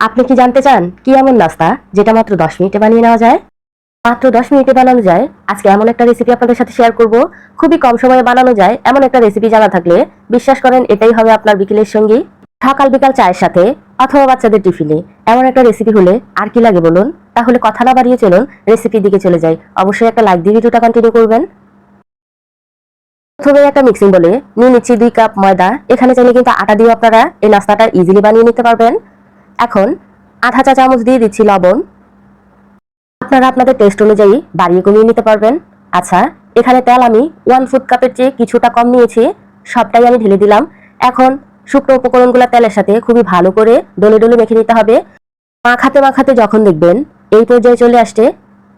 আপনি কি জানতে চান কি এমন নাস্তা যেটা মাত্র দশ মিনিটে বানিয়ে নেওয়া যায়? মাত্র দশ মিনিটে বানানো যায়। আজকে এমন একটা রেসিপি আপনাদের সাথে শেয়ার করব। খুবই কম সময়ে বানানো যায়। এমন একটা রেসিপি জানা থাকলে বিশ্বাস করেন এটাই হবে আপনার বিকেলের সঙ্গী। সকাল বিকাল চায়ের সাথে অথবা বাচ্চাদের টিফিনে এমন একটা রেসিপি হলে আর কি লাগে বলুন? তাহলে কথা না বাড়িয়ে চলুন রেসিপির দিকে চলে যাই। অবশ্যই একটা লাইক দিয়ে ভিডিওটা কন্টিনিউ করবেন। প্রথমে একটা মিক্সিং বলে নিয়ে নিচ্ছি দুই কাপ ময়দা। এখানে চাইলে কিন্তু আটা দিয়ে আপনারা এই নাস্তাটা ইজিলি বানিয়ে নিতে পারবেন। এখন আধা চা চামচ দিয়ে দিচ্ছি লবণ। আপনারা আপনাদের টেস্ট অনুযায়ী বাড়িয়ে কমিয়ে নিতে পারবেন। আচ্ছা এখানে তেল আমি ওয়ান ফুড কাপের চেয়ে কিছুটা কম নিয়েছি, সবটাই আমি ঢেলে দিলাম। এখন শুকনো উপকরণগুলো তেলের সাথে খুবই ভালো করে ডলে ডলে মেখে নিতে হবে। মাখাতে মাখাতে যখন দেখবেন এই পর্যায়ে চলে আসছে,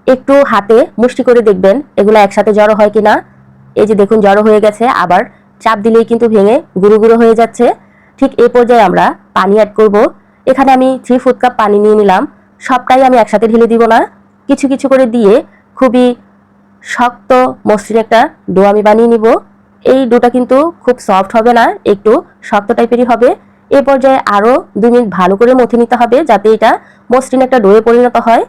একটু হাতে মুষ্টি করে দেখবেন এগুলো একসাথে জড়ো হয় কিনা। এই যে দেখুন, জড়ো হয়ে গেছে, আবার চাপ দিলেই কিন্তু ভেঙে গুঁড়ো গুঁড়ো হয়ে যাচ্ছে। ঠিক এই পর্যায়ে আমরা পানি অ্যাড করব। এখানে আমি থ্রি ফুড কাপ পানি নিয়ে নিলাম। সবটাই আমি একসাথে ঢেলে দিব না। কিছু কিছু করে দিয়ে খুবই শক্ত মসৃণ একটা ডো আমি বানিয়ে নিব। এই ডোটা কিন্তু খুব সফট হবে না, একটু শক্ত টাইপেরই হবে। এ পর্যায়ে আরও দুই মিনিট ভালো করে মথে নিতে হবে যাতে এটা মসৃণ একটা ডোয়ে পরিণত হয়।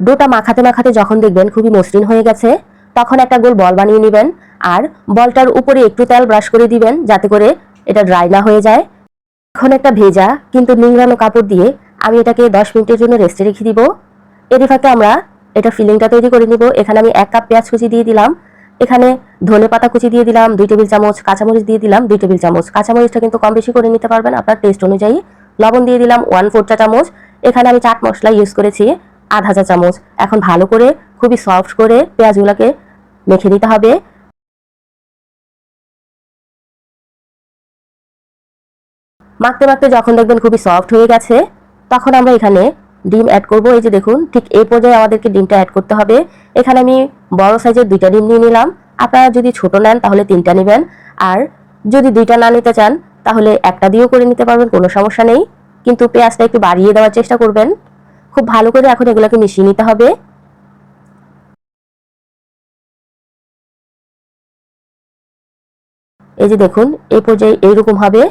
ডোটা মাখাতে মাখাতে যখন দেখবেন খুবই মসৃণ হয়ে গেছে, তখন একটা গোল বল বানিয়ে নেবেন। আর বলটার উপরে একটু তেল ব্রাশ করে দিবেন যাতে করে এটা ড্রাই না হয়ে যায়। এখন একটা ভেজা, কিন্তু নিংড়ানো কাপড় দিয়ে আমি এটাকে দশ মিনিটের জন্য রেস্টে রেখে দিব। এরই ফাঁকে আমরা এটা ফিলিংটা তৈরি করে নিব। এখানে আমি এক কাপ পেঁয়াজ কুচি দিয়ে দিলাম। এখানে ধনে পাতা কুচি দিয়ে দিলাম, দুই টেবিল চামচ কাঁচামরিচ দিয়ে দিলাম, দুই টেবিল চামচ। কাঁচামরিচটা কিন্তু কম বেশি করে নিতে পারবেন, আপনার টেস্ট অনুযায়ী। লবণ দিয়ে দিলাম ওয়ান ফোর চা চামচ। এখানে আমি চাট মশলা ইউজ করেছি আধা চা চামচ। এখন ভালো করে, খুবই সফট করে পেঁয়াজগুলোকে মেখে নিতে হবে। মাখতে মাখতে যখন দেখবেন খুবই সফট হয়ে গেছে, তখন আমরা এখানে ডিম অ্যাড করব। এই যে দেখুন, ঠিক এই পর্যায়ে আমাদেরকে ডিমটা অ্যাড করতে হবে। এখানে আমি বড় সাইজের দুইটা ডিম নিয়ে নিলাম। আপনারা যদি ছোট নেন, তাহলে তিনটা নেবেন। আর যদি দুইটা না নিতে চান, তাহলে একটা দিয়েও করে নিতে পারবেন, কোনো সমস্যা নেই। কিন্তু পেঁয়াজটা একটু বাড়িয়ে দেওয়ার চেষ্টা করবেন। খুব ভালো করে এখন এগুলোকে মিশিয়ে নিতে হবে। এই যে দেখুন, এই পর্যায়ে এইরকম হবে।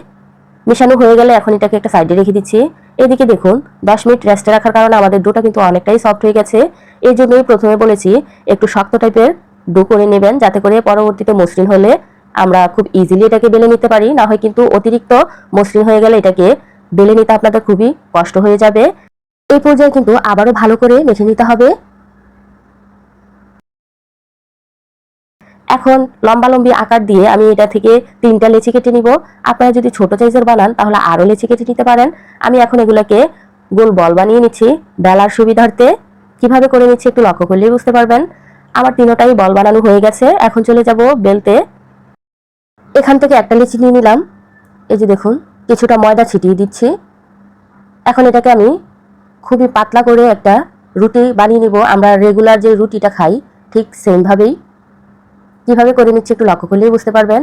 মেশানো হয়ে গেলে এখন এটাকে একটা সাইডে রেখে দিচ্ছি। এদিকে দেখুন, দশ মিনিট রেস্টে রাখার কারণে আমাদের ডোটা কিন্তু অনেকটাই সফট হয়ে গেছে। এই জন্যই প্রথমে বলেছি, একটু শক্ত টাইপের ডো করে নেবেন, যাতে করে পরবর্তীতে মসৃণ হলে আমরা খুব ইজিলি এটাকে বেলে নিতে পারি। না হয় কিন্তু অতিরিক্ত মসৃণ হয়ে গেলে এটাকে বেলে নিতে আপনাদের খুবই কষ্ট হয়ে যাবে। এই পর্যায়ে কিন্তু আবারও ভালো করে মেখে নিতে হবে। এখন লম্বা লম্বি আকার দিয়ে আমি এটা থেকে তিনটা লেচি কেটে নিব। আপনারা যদি ছোট সাইজের বানান, তাহলে আরও লেচি কেটে নিতে পারেন। আমি এখন এগুলোকে গোল বল বানিয়ে নিচ্ছি। বেলার সুবিধার্থে কীভাবে করে নিচ্ছি একটু লক্ষ্য করলেই বুঝতে পারবেন। আমার তিনোটাই বল বানানো হয়ে গেছে। এখন চলে যাব বেলতে। এখান থেকে একটা লিচি নিয়ে নিলাম। এই যে দেখুন, কিছুটা ময়দা ছিটিয়ে দিচ্ছি। এখন এটাকে আমি খুবই পাতলা করে একটা রুটি বানিয়ে নিব। আমরা রেগুলার যে রুটিটা খাই, ঠিক সেমভাবেই কীভাবে করে নিচ্ছি একটু লক্ষ্য করলেই বুঝতে পারবেন।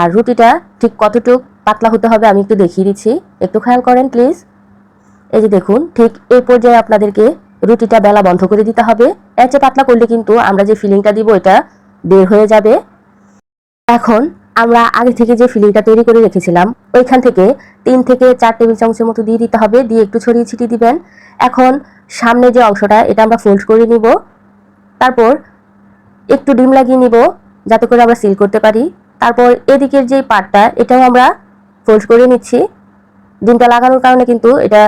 আর রুটিটা ঠিক কতটুক পাতলা হতে হবে আমি একটু দেখিয়ে দিচ্ছি। একটু খেয়াল করেন প্লিজ এই যে দেখুন, ঠিক এই পর্যায়ে আপনাদেরকে রুটিটা বেলা বন্ধ করে দিতে হবে। এর পাতলা করলে কিন্তু আমরা যে ফিলিংটা দিব, এটা বের হয়ে যাবে। এখন আমরা আগে থেকে যে ফিলিংটা তৈরি করে রেখেছিলাম, ওইখান থেকে তিন থেকে চার টেবিল চামচের মতো দিয়ে দিতে হবে। দিয়ে একটু ছড়িয়ে ছিটিয়ে দিবেন। এখন সামনে যে অংশটা, এটা আমরা ফোল্ড করে নিব। তারপর একটু ডিম লাগিয়ে নিব, যাতে করে আমরা সিল করতে পারি। তারপর এদিকের যে পার্টটা এটাও আমরা ফোল্ড করে নিচ্ছি। ডিমটা লাগানোর কারণে কিন্তু এটা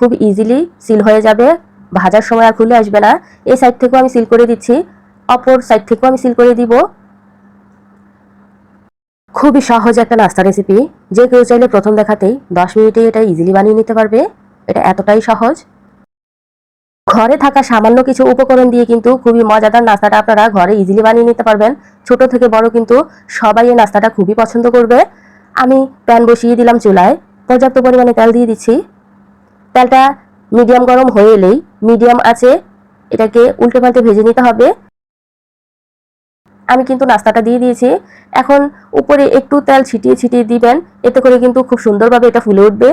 খুব ইজিলি সিল হয়ে যাবে। ভাজার সময় আর খুলে আসবে না। এই সাইড থেকেও আমি সিল করে দিচ্ছি। অপর সাইড থেকেও আমি সিল করে দিব। খুবই সহজ একটা নাস্তা রেসিপি যে কেউ চাইলে প্রথম দেখাতেই দশ মিনিটে এটা ইজিলি বানিয়ে নিতে পারবে। এটা এতটাই সহজ। ঘরে থাকা সামান্য কিছু উপকরণ দিয়ে কিন্তু খুবই মজাদার নাস্তাটা আপনারা ঘরে ইজিলি বানিয়ে নিতে পারবেন। ছোট থেকে বড় কিন্তু সবাই এই নাস্তাটা খুবই পছন্দ করবে। আমি প্যান বসিয়ে দিলাম চুলায়। পর্যাপ্ত পরিমাণে তেল দিয়ে দিচ্ছি। তেলটা মিডিয়াম গরম হয়ে এলেই মিডিয়াম আছে, এটাকে উল্টে পাল্টে ভেজে নিতে হবে। আমি কিন্তু নাস্তাটা দিয়ে দিয়েছি। এখন উপরে একটু তেল ছিটিয়ে ছিটিয়ে দিবেন, এতে করে কিন্তু খুব সুন্দরভাবে এটা ফুলে উঠবে।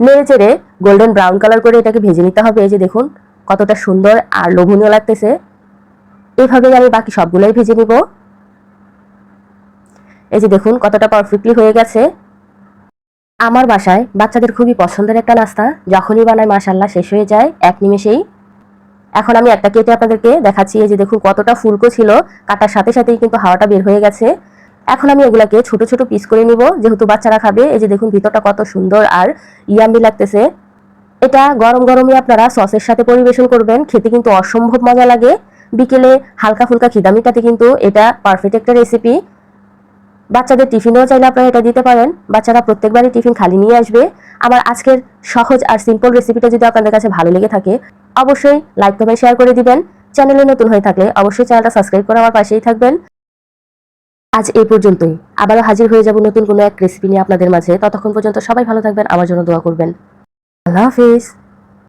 নেড়ে চেড়ে গোল্ডেন ব্রাউন কালার করে এটাকে ভেজে নিতে হবে। এই যে দেখুন, কতটা সুন্দর আর লোভনীয় লাগতেছে। এইভাবেই আমি বাকি সবগুলোই ভেজে নিব। এই যে দেখুন, কতটা পারফেক্টলি হয়ে গেছে। আমার বাসায় বাচ্চাদের খুবই পছন্দের একটা নাস্তা। যখনই বানায় মাসাল্লাহ শেষ হয়ে যায় এক নিমেষেই। এখন আমি একটা কেটে আপনাদেরকে দেখাচ্ছি, এই যে দেখুন, কতটা ফুলকো ছিল। কাটার সাথে সাথেই কিন্তু হাওয়াটা বের হয়ে গেছে। এখন আমি এগুলাকে ছোট ছোট পিস করে নিব। যেহেতু বাচ্চারা খাবে, এই যে দেখুন, ভিতরটা কত সুন্দর আর ইয়াম্বি লাগতেছে। এটা গরম গরমে আপনারা সসের সাথে পরিবেশন করবেন, খেতে কিন্তু অসম্ভব মজা লাগে। বিকেলে হালকা ফুলকা খিদা মিটাতে কিন্তু এটা পারফেক্ট একটা রেসিপি বাচ্চাদের টিফিনেও চাইলে আপনারা এটা দিতে পারেন। বাচ্চারা প্রত্যেকবারই টিফিন খালি নিয়ে আসবে। আমার আজকের সহজ আর সিম্পল রেসিপিটা যদি আপনাদের কাছে ভালো লেগে থাকে, অবশ্যই লাইক কমেন্ট শেয়ার করে দিবেন। চ্যানেলে নতুন হয়ে থাকলে অবশ্যই চ্যানেলটা সাবস্ক্রাইব করে আমার পাশেই থাকবেন। আজ এই পর্যন্তই। আবারও হাজির হয়ে যাব নতুন কোনো এক রেসিপি নিয়ে আপনাদের মাঝে। ততক্ষণ পর্যন্ত সবাই ভালো থাকবেন, আমার জন্য দোয়া করবেন। আল্লাহ হাফিজ।